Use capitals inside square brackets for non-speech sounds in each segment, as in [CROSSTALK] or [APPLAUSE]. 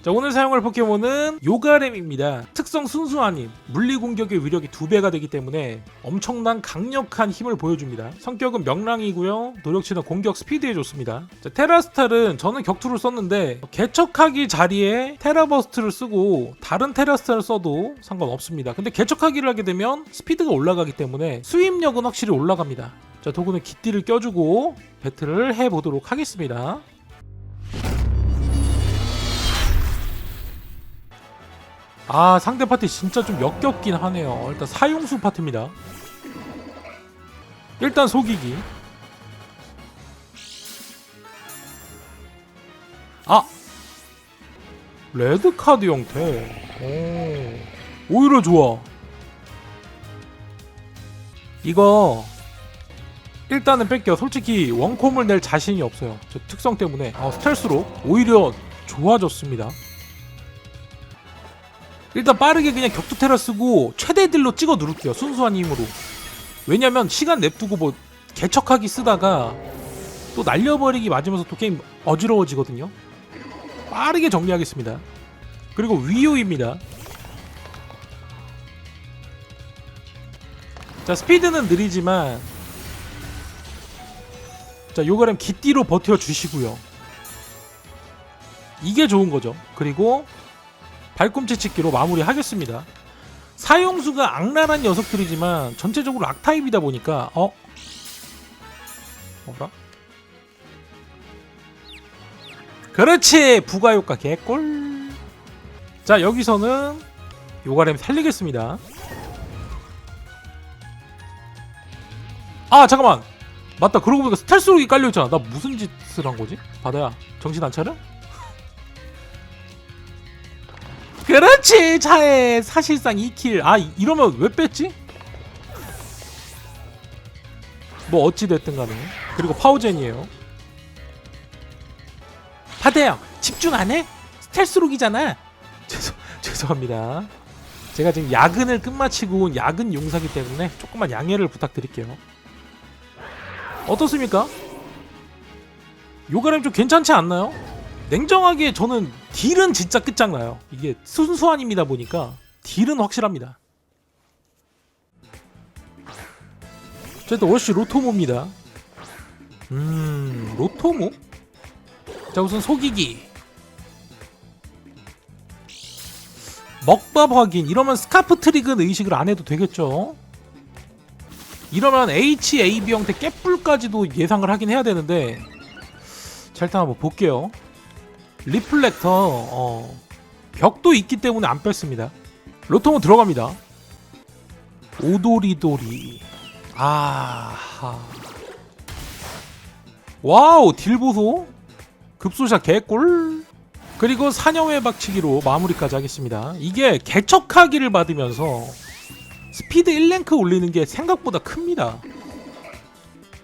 자 오늘 사용할 포켓몬은 요가렘입니다. 특성 순수한힘, 물리 공격의 위력이 두 배가 되기 때문에 엄청난 강력한 힘을 보여줍니다. 성격은 명랑이고요. 노력치는 공격 스피드에 좋습니다. 자, 테라스탈은 저는 격투를 썼는데 개척하기 자리에 테라버스트를 쓰고 다른 테라스탈을 써도 상관없습니다. 근데 개척하기를 하게 되면 스피드가 올라가기 때문에 수입력은 확실히 올라갑니다. 자 도구는 기띠를 껴주고 배틀을 해보도록 하겠습니다. 아 상대 파티 진짜 좀 역겹긴 하네요. 일단 사용수 파티입니다. 일단 속이기. 아! 레드카드 형태. 오. 오히려 좋아. 이거 일단은 뺄게요 솔직히 원콤을 낼 자신이 없어요. 저 특성 때문에. 어, 스텔스로 오히려 좋아졌습니다 일단 빠르게 그냥 격투 테라 쓰고 최대 딜로 찍어 누를게요 순수한 힘으로. 왜냐면 시간 냅두고 뭐 개척하기 쓰다가 또 날려버리기 맞으면서 또 게임 어지러워지거든요. 빠르게 정리하겠습니다. 그리고 위요입니다. 자 스피드는 느리지만 자 요거는 기띠로 버텨주시고요. 이게 좋은 거죠. 그리고 발꿈치 찍기로 마무리하겠습니다. 사용수가 악랄한 녀석들이지만 전체적으로 악타입이다 보니까 어? 뭐라? 그렇지! 부가효과 개꿀! 자 여기서는 요가렘 살리겠습니다. 아 잠깐만! 맞다 그러고 보니까 스텔스록이 깔려있잖아 나 무슨 짓을 한 거지? 바다야 정신 안 차려? 그렇지 차에 사실상 2킬 아 이- 이러면 왜 뺐지? 뭐 어찌 됐든 간에 그리고 파워젠이에요 파대형 집중 안 해? 스텔스록이잖아 죄송, [LAUGHS] 죄송합니다 제가 지금 야근을 끝마치고 온 야근 용사기 때문에 조금만 양해를 부탁드릴게요 어떻습니까? 요가렘 좀 괜찮지 않나요? 냉정하게 저는 딜은 진짜 끝장나요. 이게 순수한입니다 보니까 딜은 확실합니다. 어쨌든 월시 로토모입니다. 음 로토모? 자 우선 속이기 먹밥 확인 이러면 스카프 트릭은 의식을 안 해도 되겠죠 이러면 HAB 형태 깨뿔까지도 예상을 하긴 해야 되는데 자 일단 한번 볼게요 리플렉터 어, 벽도 있기 때문에 안 뺐습니다. 로토모 들어갑니다. 오도리도리 아하 와우 딜 보소 급소샷 개꿀 그리고 사냥의 박치기로 마무리까지 하겠습니다. 이게 개척하기를 받으면서 스피드 1랭크 올리는 게 생각보다 큽니다.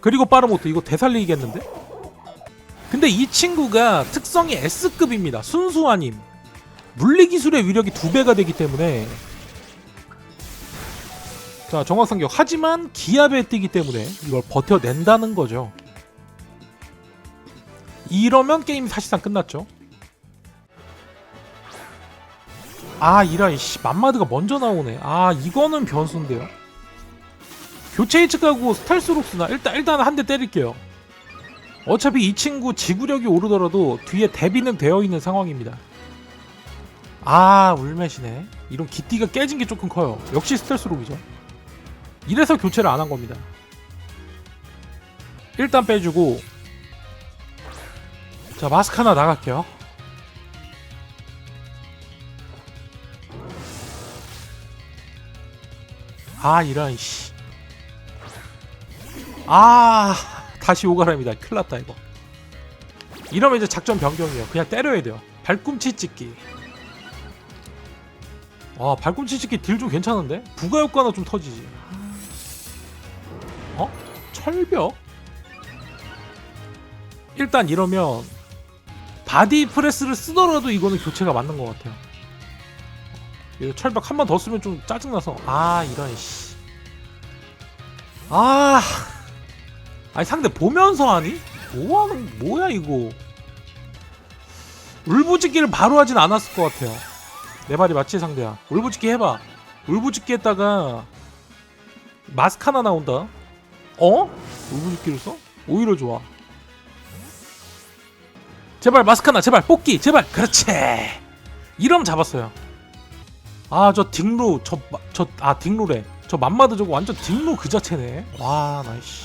그리고 빠르모토 이거 되살리겠는데? 근데 이 친구가 특성이 S급입니다. 순수한 힘. 물리 기술의 위력이 두 배가 되기 때문에 자 정확상격 하지만 기압에 뛰기 때문에 이걸 버텨낸다는 거죠. 이러면 게임이 사실상 끝났죠. 아 이라 씨 맘마드가 먼저 나오네. 아 이거는 변수인데요. 교체 예측하고 스탈스록스나 일단 일단 한 대 때릴게요. 어차피 이 친구 지구력이 오르더라도 뒤에 대비는 되어 있는 상황입니다. 아 울맷이네. 이런 기띠가 깨진 게 조금 커요. 역시 스텔스 록이죠. 이래서 교체를 안 한 겁니다. 일단 빼주고 자 마스크 하나 나갈게요. 아 이런 씨. 아 다시 오가랍니다. 큰일 났다 이거. 이러면 이제 작전 변경이에요. 그냥 때려야 돼요. 발꿈치 찍기. 와 발꿈치 찍기 딜 좀 괜찮은데? 부가 효과나 좀 터지지. 어? 철벽? 일단 이러면 바디 프레스를 쓰더라도 이거는 교체가 맞는 것 같아요. 철벽 한 번 더 쓰면 좀 짜증나서 아 이런 씨. 아 아니 상대 보면서 하니? 뭐하는 뭐야 이거 울부짖기를 바로 하진 않았을 것 같아요. 내 말이 맞지 상대야. 울부짖기 해봐. 울부짖기 했다가 마스크 하나 나온다. 어? 울부짖기를 써? 오히려 좋아. 제발 마스크 하나 제발 뽑기 제발 그렇지. 이러면 잡았어요. 아 저 딩로 저저아 딩로래. 저 맘마드 저거 완전 딩로 그 자체네. 와 나이씨.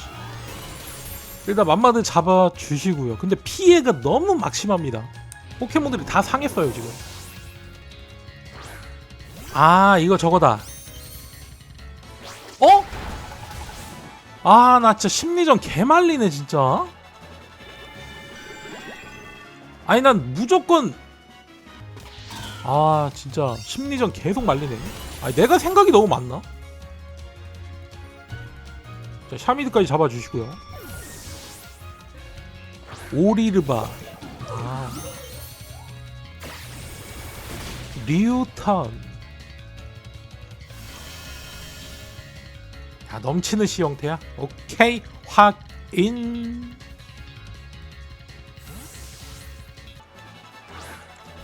일단 맘마드 잡아 주시고요. 근데 피해가 너무 막심합니다. 포켓몬들이 다 상했어요 지금. 아 이거 저거다. 어? 아 나 진짜 심리전 개말리네 진짜. 아니 난 무조건 아 진짜 심리전 계속 말리네. 아니 내가 생각이 너무 많나? 자 샤미드까지 잡아주시고요. 오리르바. 아 리우탄 야 넘치는 시 형태야? 오케이 확인.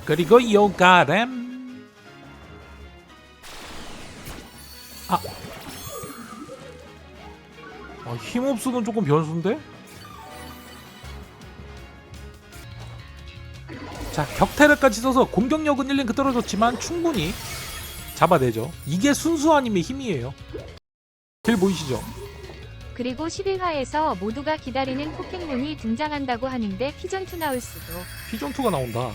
그리고 요가렘 아. 아, 힘없으면 조금 변수인데? 자 격태를까지 써서 공격력은 1링크 떨어졌지만 충분히 잡아내죠 이게 순수한 힘의 힘이에요 길 보이시죠? 그리고 11화에서 모두가 기다리는 포켓몬이 등장한다고 하는데 피전투 나올 수도. 피존투가 나온다